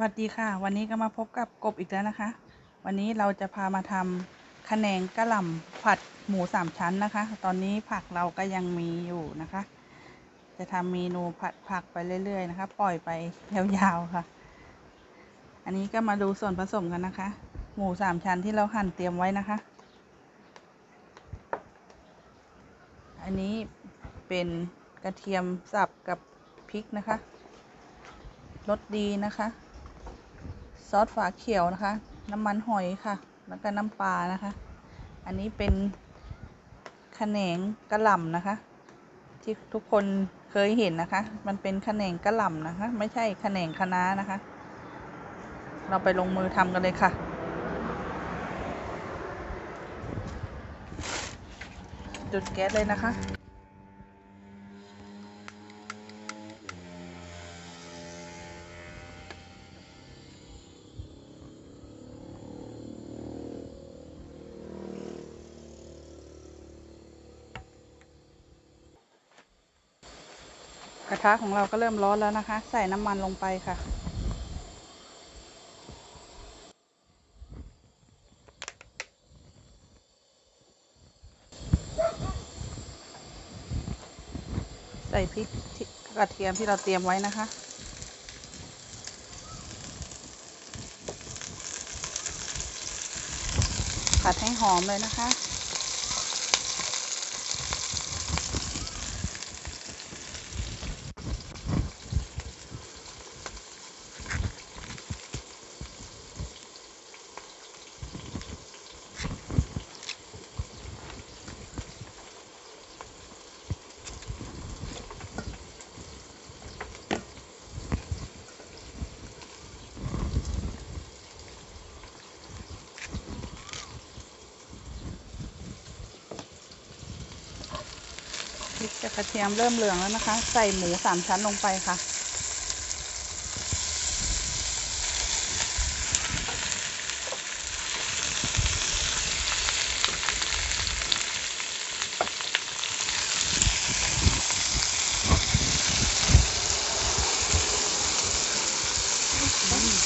วัสดีค่ะ วันนี้ก็มาพบกับกบอีกแล้วนะคะ วันนี้เราจะพามาทำขแนงกระหล่ำผัดหมูสามชั้นนะคะ ตอนนี้ผักเราก็ยังมีอยู่นะคะ จะทำเมนูผัดผักไปเรื่อย ๆ นะคะ ปล่อยไปยาวๆค่ะ อันนี้ก็มาดูส่วนผสมกันนะคะ หมูสามชั้นที่เราหั่นเตรียมไว้นะคะ อันนี้เป็นกระเทียมสับกับพริกนะคะรสดีนะคะ ซอสฝาเขียวนะคะ น้ำมันหอยค่ะ แล้วก็น้ำปลานะคะ อันนี้เป็นขแหนงกระหล่ำนะคะ ที่ทุกคนเคยเห็นนะคะ มันเป็นขแหนงกระหล่ำนะคะ ไม่ใช่ขแหนงคะน้านะคะ เราไปลงมือทำกันเลยค่ะจุดแก๊สเลยนะคะ กระทะของเราก็เริ่มร้อนแล้วนะคะ ใส่น้ำมันลงไปค่ะ ใส่พริกกระเทียมที่เราเตรียมไว้นะคะผัดให้หอมเลยนะคะ กระเทียมเริ่มเหลืองแล้วนะคะ ใส่หมูสามชั้นลงไปค่ะ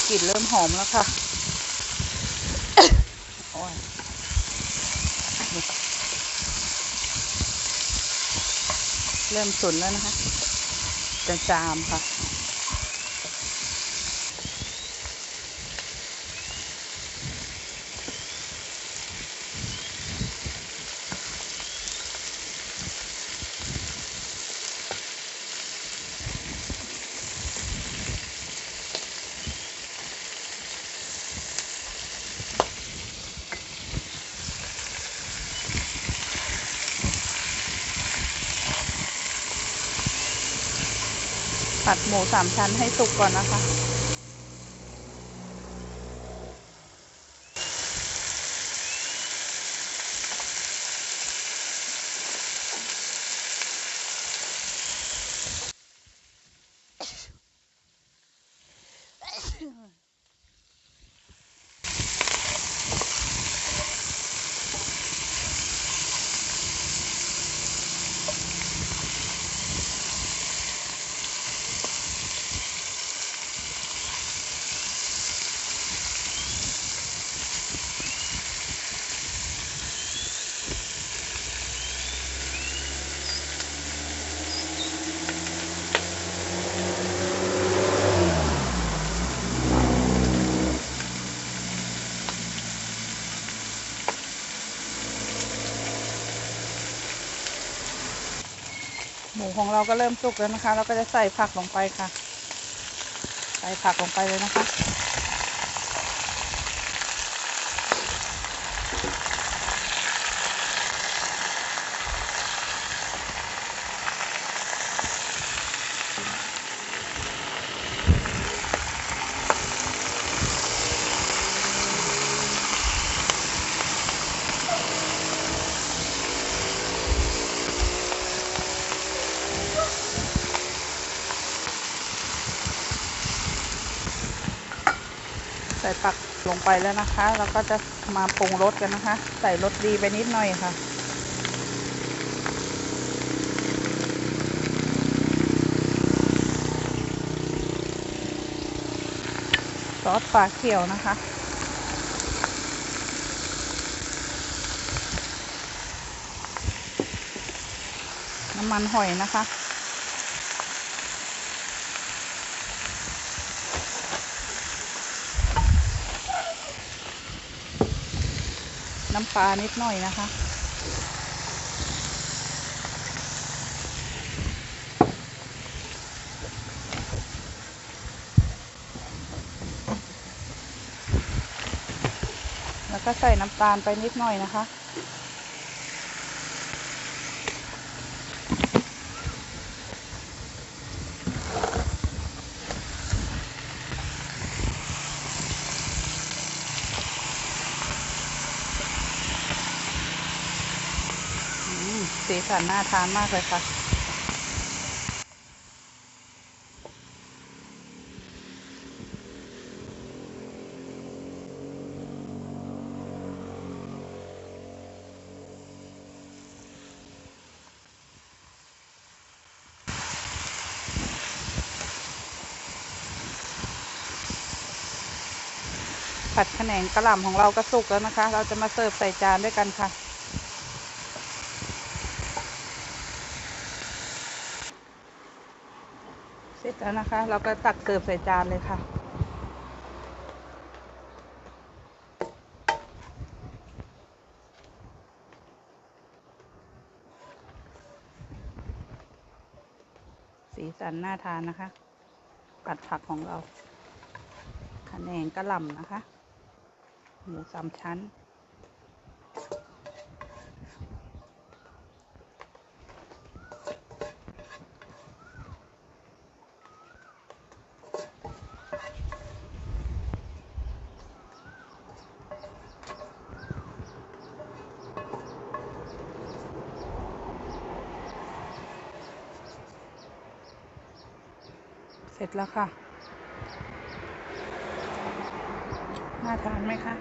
กลิ่นเริ่มหอมแล้วค่ะ โอ้ย เริ่มสุนแล้วนะคะจะจามค่ะ ผัดหมูสามชั้นให้สุกก่อนนะคะ หมูของเราก็เริ่มสุกแล้วนะคะ เราก็จะใส่ผักลงไปค่ะ ใส่ผักลงไปเลยนะคะ ส่ผักลงไปแล้วนะคะ แล้วก็จะมาปรุงรสกันนะคะ ใส่รสดีไปนิดหน่อยค่ะซอสฝาเขียวนะคะน้ำมันหอยนะคะ น้ำปลานิดหน่อยนะคะ แล้วก็ใส่น้ำตาลไปนิดหน่อยนะคะ อืม สีสันน่าทานมากเลยค่ะ ผัดแขนงกระหล่ำของเราก็สุกแล้วนะคะ เราจะมาเสิร์ฟใส่จานด้วยกันค่ะ เสร็จ แล้วนะคะ เราก็ตักเสิร์ฟใส่จานเลยค่ะสีสันน่าทานนะคะผัดผักของเราขะแหนงกระหล่ำนะคะ หมูสามชั้น เสร็จแล้วค่ะ น่าทานไหมคะ